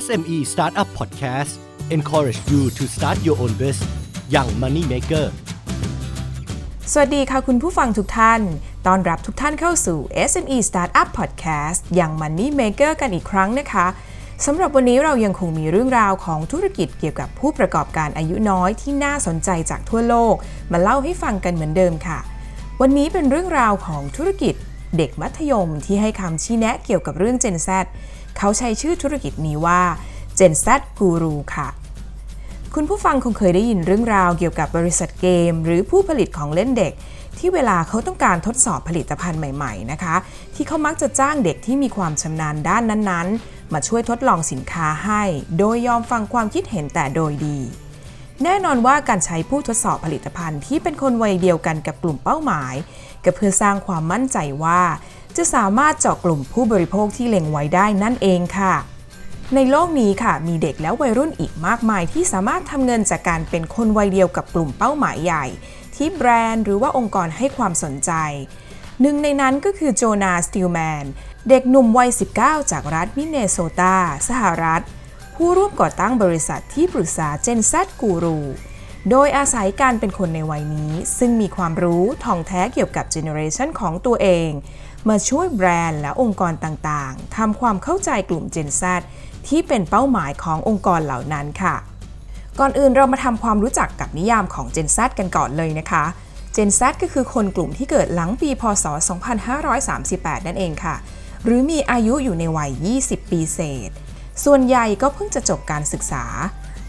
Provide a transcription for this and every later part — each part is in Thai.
SME Startup Podcast encourage you to start your own business อย่าง Money Maker สวัสดีค่ะคุณผู้ฟังทุกท่าน ต้อนรับทุกท่านเข้าสู่ SME Startup Podcast อย่าง Money Maker กันอีกครั้งนะคะสำหรับวันนี้เรายังคงมีเรื่องราวของธุรกิจเกี่ยวกับผู้ประกอบการอายุน้อยที่น่าสนใจจากทั่วโลก มาเล่าให้ฟังกันเหมือนเดิมค่ะ วันนี้เป็นเรื่องราวของธุรกิจเด็กมัธยมที่ให้คำชี้แนะเกี่ยวกับเรื่อง Gen Z เขาใช้ชื่อธุรกิจนี้ว่า Gen Z Guru ค่ะ คุณผู้ฟังคงเคยได้ยินเรื่องราวเกี่ยวกับบริษัทเกม หรือผู้ผลิตของเล่นเด็ก ที่เวลาเขาต้องการทดสอบผลิตภัณฑ์ใหม่ๆนะคะ ที่เขามักจะจ้างเด็กที่มีความชำนาญด้านนั้นๆ มาช่วยทดลองสินค้าให้ โดยยอมฟังความคิดเห็นแต่โดยดีแน่นอนว่าการใช้ผู้ทดสอบผลิตภัณฑ์ที่เป็นคนวัยเดียวกันกับกลุ่มเป้าหมาย ก็เพื่อสร้างความมั่นใจว่า จะสามารถเจาะกลุ่มผู้บริโภคที่เล็งไว้ได้นั่นเองค่ะ ในโลกนี้ค่ะ มีเด็กและวัยรุ่นอีกมากมายที่สามารถทำเงินจากการเป็นคนวัยเดียวกับกลุ่มเป้าหมายใหญ่ ที่แบรนด์หรือว่าองค์กรให้ความสนใจ หนึ่งในนั้นก็คือโจนาสติลแมน เด็กหนุ่มวัย 19 จากรัฐมิเนโซตา สหรัฐ ผู้ร่วมก่อตั้งบริษัทที่ปรึกษา Gen Z Guru โดยอาศัยการเป็นคนในวัยนี้ ซึ่งมีความรู้ท่องแท้เกี่ยวกับเจเนอเรชันของตัวเอง มาช่วยแบรนด์และองค์กรต่างๆทำความเข้าใจกลุ่ม Gen Z ที่เป็นเป้าหมายขององค์กรเหล่านั้นค่ะ ก่อนอื่นเรามาทำความรู้จักกับนิยามของ Gen Z กันก่อนเลยนะคะ Gen Z ก็คือคนกลุ่มที่เกิดหลังปี พศ 2538 นั่นเองค่ะ หรือมีอายุอยู่ในวัย 20 ปีเศษ ส่วนใหญ่ก็เพิ่งจะจบการศึกษา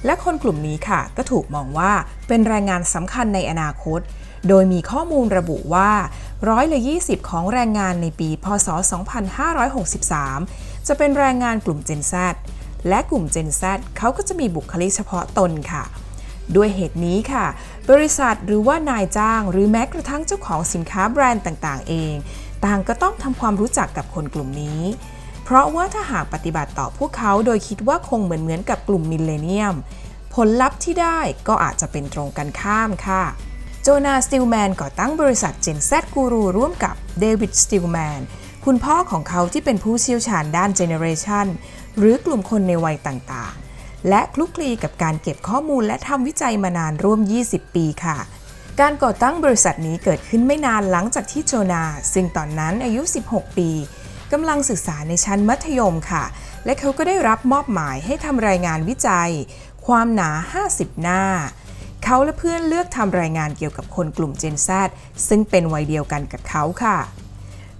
และคนกลุ่มนี้ค่ะ ก็ถูกมองว่าเป็นแรงงานสำคัญในอนาคต โดยมีข้อมูลระบุว่าร้อยละ20 ของแรงงานในปี พศ 2563 จะเป็นแรงงานกลุ่ม Gen Z และกลุ่ม Gen Z เขาก็จะมีบุคลิกเฉพาะตนค่ะ ด้วยเหตุนี้ค่ะ บริษัทหรือว่านายจ้าง หรือแม้กระทั่งเจ้าของสินค้าแบรนด์ต่างๆ เอง ต่างก็ต้องทำความรู้จักกับคนกลุ่มนี้ เพราะว่าถ้าหากปฏิบัติต่อพวกเขาโดยคิดว่าคงเหมือนเหมือนกับกลุ่มมิลเลนเนียม ผลลัพธ์ที่ได้ก็อาจจะเป็นตรงกันข้ามค่ะ โจนาสติลแมนก่อตั้งบริษัท Gen Z Guru ร่วมกับเดวิดสติลแมนคุณพ่อของเขาที่เป็นผู้เชี่ยวชาญด้านเจเนเรชันหรือกลุ่มคนในวัยต่างๆ และคลุกคลีกับการเก็บข้อมูลและทำวิจัยมานานร่วม 20 ปีค่ะ การก่อตั้งบริษัทนี้เกิดขึ้นไม่นานหลังจากที่โจนาซึ่งตอนนั้นอายุ 16 ปีกำลังศึกษาในชั้นมัธยมค่ะ และเขาก็ได้รับมอบหมายให้ทำรายงานวิจัย ความหนา 50 หน้า เขาและเพื่อนเลือกทำรายงานเกี่ยวกับคนกลุ่ม Gen Z ซึ่งเป็นวัยเดียวกันกับเขาค่ะ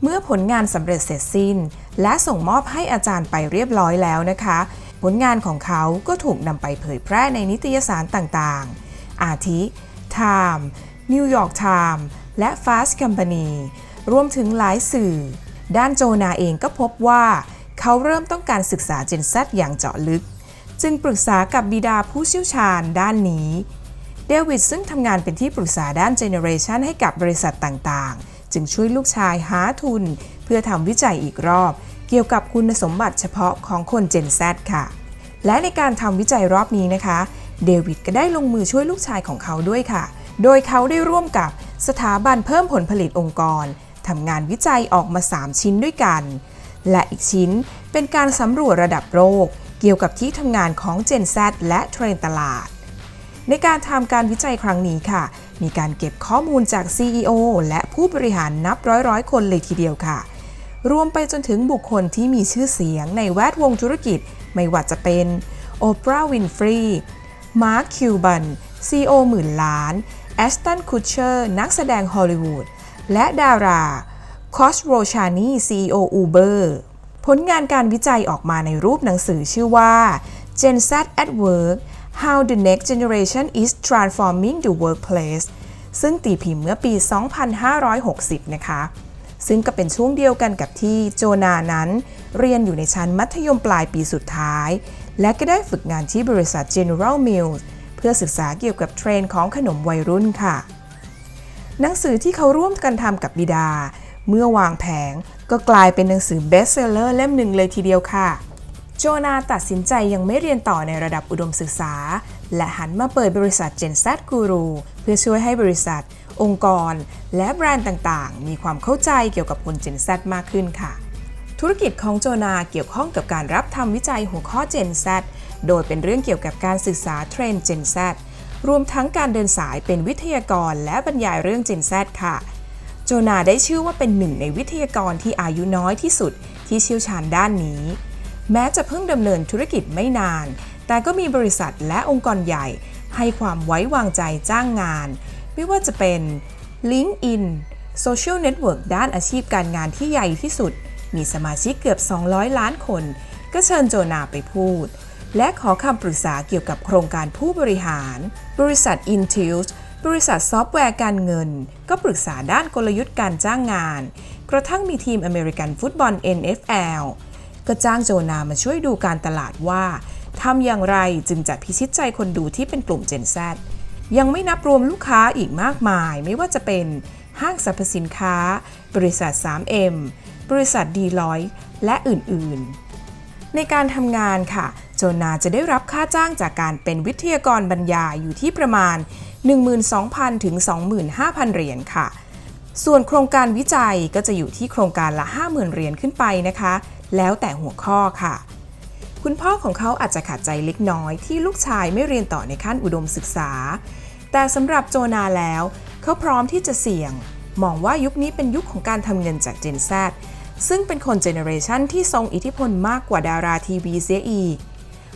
เมื่อผลงานสำเร็จเสร็จสิ้น และส่งมอบให้อาจารย์ไปเรียบร้อยแล้วนะคะ ผลงานของเขาก็ถูกนำไปเผยแพร่ในนิตยสารต่างๆ อาทิ Time New York Times และ Fast Company รวมถึงหลายสื่อ ด้านโจนาเองก็พบว่าเขาเริ่มต้องการศึกษา Gen Z อย่างเจาะลึก จึงปรึกษากับบิดาผู้เชี่ยวชาญด้านนี้ เดวิดซึ่งทำงานเป็นที่ปรึกษาด้านเจเนเรชันให้กับบริษัทต่างๆ จึงช่วยลูกชายหาทุน เพื่อทำวิจัยอีกรอบ เกี่ยวกับคุณสมบัติเฉพาะของคน Gen Z ค่ะ และในการทำวิจัยรอบนี้นะคะ เดวิดก็ได้ลงมือช่วยลูกชายของเขาด้วยค่ะ โดยเขาได้ร่วมกับสถาบันเพิ่มผลผลิตองค์กรทำงานวิจัยออกมา 3 ชิ้นด้วยกัน และอีกชิ้นเป็นการสำรวจระดับโลกเกี่ยวกับที่ทำงานของ Gen Z และเทรนตลาด ในการทำการวิจัยครั้งนี้ค่ะ มีการเก็บข้อมูลจาก CEO และผู้บริหารนับร้อยร้อยคนเลยทีเดียวค่ะ รวมไปจนถึงบุคคลที่มีชื่อเสียงในแวดวงธุรกิจ ไม่ว่าจะเป็นโอปราห์วินฟรีมาร์คคิวบัน CEO หมื่นล้านแอสตันคูเชอร์นักแสดงฮอลลีวูดและดาราคอสโรชานี CEO Uber ผลงานการวิจัยออกมาในรูปหนังสือชื่อว่า Gen Z at Work How the Next Generation is Transforming the Workplace ซึ่งตีพิมพ์เมื่อปี 2560 นะคะ ซึ่งก็เป็นช่วงเดียวกันกับที่โจนานั้น เรียนอยู่ในชั้นมัธยมปลายปีสุดท้าย และก็ได้ฝึกงานที่บริษัท General Mills เพื่อศึกษาเกี่ยวกับเทรนด์ของขนมวัยรุ่นค่ะ หนังสือที่เขาร่วมกันทำกับบิดา เมื่อวางแผงก็กลายเป็นหนังสือเบสเซลเลอร์เล่มหนึ่งเลยทีเดียวค่ะ โจนาตัดสินใจยังไม่เรียนต่อในระดับอุดมศึกษา และหันมาเปิดบริษัท Gen Z Guru เพื่อช่วยให้บริษัท องค์กร และแบรนด์ต่างๆ มีความเข้าใจเกี่ยวกับคน Gen Z มากขึ้นค่ะ ธุรกิจของโจนาเกี่ยวข้องกับการรับทำวิจัยหัวข้อ Gen Z โดยเป็นเรื่องเกี่ยวกับการศึกษาเทรนด์ Gen Z รวมทั้งการเดินสายเป็นวิทยากรและบรรยายเรื่อง Gen Z ค่ะ โจนาได้ชื่อว่าเป็นหนึ่งในวิทยากรที่อายุน้อยที่สุดที่เชี่ยวชาญด้านนี้ แม้จะเพิ่งดำเนินธุรกิจไม่นาน แต่ก็มีบริษัทและองค์กรใหญ่ ให้ความไว้วางใจจ้างงาน ไม่ว่าจะเป็น LinkedIn Social Network ด้านอาชีพการงานที่ใหญ่ที่สุด มีสมาชิกเกือบ 200 ล้านคน ก็เชิญโจนาไปพูด และขอคำปรึกษาเกี่ยวกับโครงการผู้บริหาร บริษัท Intuit บริษัทซอฟต์แวร์การเงิน ก็ปรึกษาด้านกลยุทธ์การจ้างงาน กระทั่งมีทีมอเมริกันฟุตบอล NFL ก็จ้างโจนามาช่วยดูการตลาดว่าทำอย่างไรจึงจะพิชิตใจคนดูที่เป็นกลุ่ม Gen Z ยังไม่นับรวมลูกค้าอีกมากมาย ไม่ว่าจะเป็นห้างสรรพสินค้า บริษัท 3M บริษัทดีลอยและอื่นๆ ในการทำงานค่ะ โจนาจะได้รับค่าจ้างจากการเป็นวิทยากรบรรยายอยู่ที่ประมาณ 12,000 ถึง 25,000 เหรียญค่ะ ส่วนโครงการวิจัยก็จะอยู่ที่โครงการละ 50,000 เหรียญขึ้นไปนะคะ แล้วแต่หัวข้อค่ะ คุณพ่อของเขาอาจจะขาดใจเล็กน้อยที่ลูกชายไม่เรียนต่อในขั้นอุดมศึกษา แต่สำหรับโจนาแล้ว เขาพร้อมที่จะเสี่ยง มองว่ายุคนี้เป็นยุคของการทำเงินจาก Gen Z ซึ่งเป็นคนเจเนอเรชันที่ทรงอิทธิพลมากกว่าดาราทีวีเสียอีก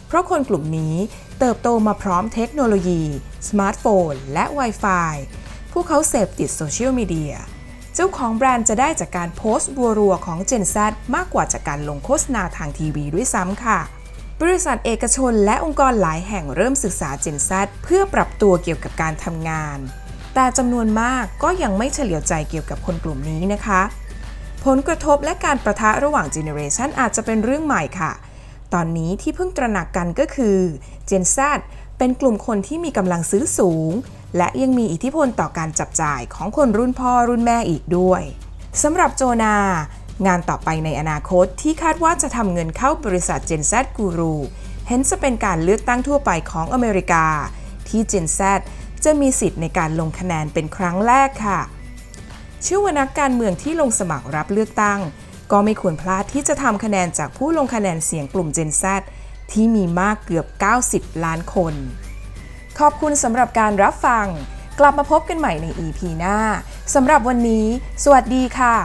เพราะคนกลุ่มนี้เติบโตมาพร้อมเทคโนโลยี สมาร์ทโฟน และ Wi-Fi พวกเขาเสพติดโซเชียลมีเดีย เจ้าของแบรนด์จะได้จากการโพสต์รัวๆของ Gen Z มากกว่าจากการลงโฆษณาทางทีวีด้วยซ้ำค่ะบริษัทเอกชนและองค์กรหลายแห่งเริ่มศึกษา Gen Z เพื่อปรับตัวเกี่ยวกับการทำงาน แต่จำนวนมากก็ยังไม่เฉลียวใจเกี่ยวกับคนกลุ่มนี้นะคะ ผลกระทบและการประทะระหว่างเจเนอเรชันอาจจะเป็นเรื่องใหม่ค่ะ ตอนนี้ที่เพิ่งตระหนักกันก็คือ Gen Z เป็นกลุ่มคนที่มีกำลังซื้อสูง และยังมีอิทธิพลต่อการจับจ่ายของคนรุ่นพ่อรุ่นแม่อีกด้วยสำหรับโจนา งานต่อไปในอนาคตที่คาดว่าจะทำเงินเข้าบริษัท Gen Z Guru เห็นจะเป็นการเลือกตั้งทั่วไปของอเมริกา ที่ Gen Z จะมีสิทธิ์ในการลงคะแนนเป็นครั้งแรกค่ะ ชื่อว่านักการเมืองที่ลงสมัครรับเลือกตั้ง ก็ไม่ควรพลาดที่จะทำคะแนนจากผู้ลงคะแนนเสียงกลุ่ม Gen Z ที่มีมากเกือบ 90 ล้านคน ขอบคุณสำหรับการรับฟัง กลับมาพบกันใหม่ใน EP หน้าสำหรับวันนี้ สวัสดีค่ะ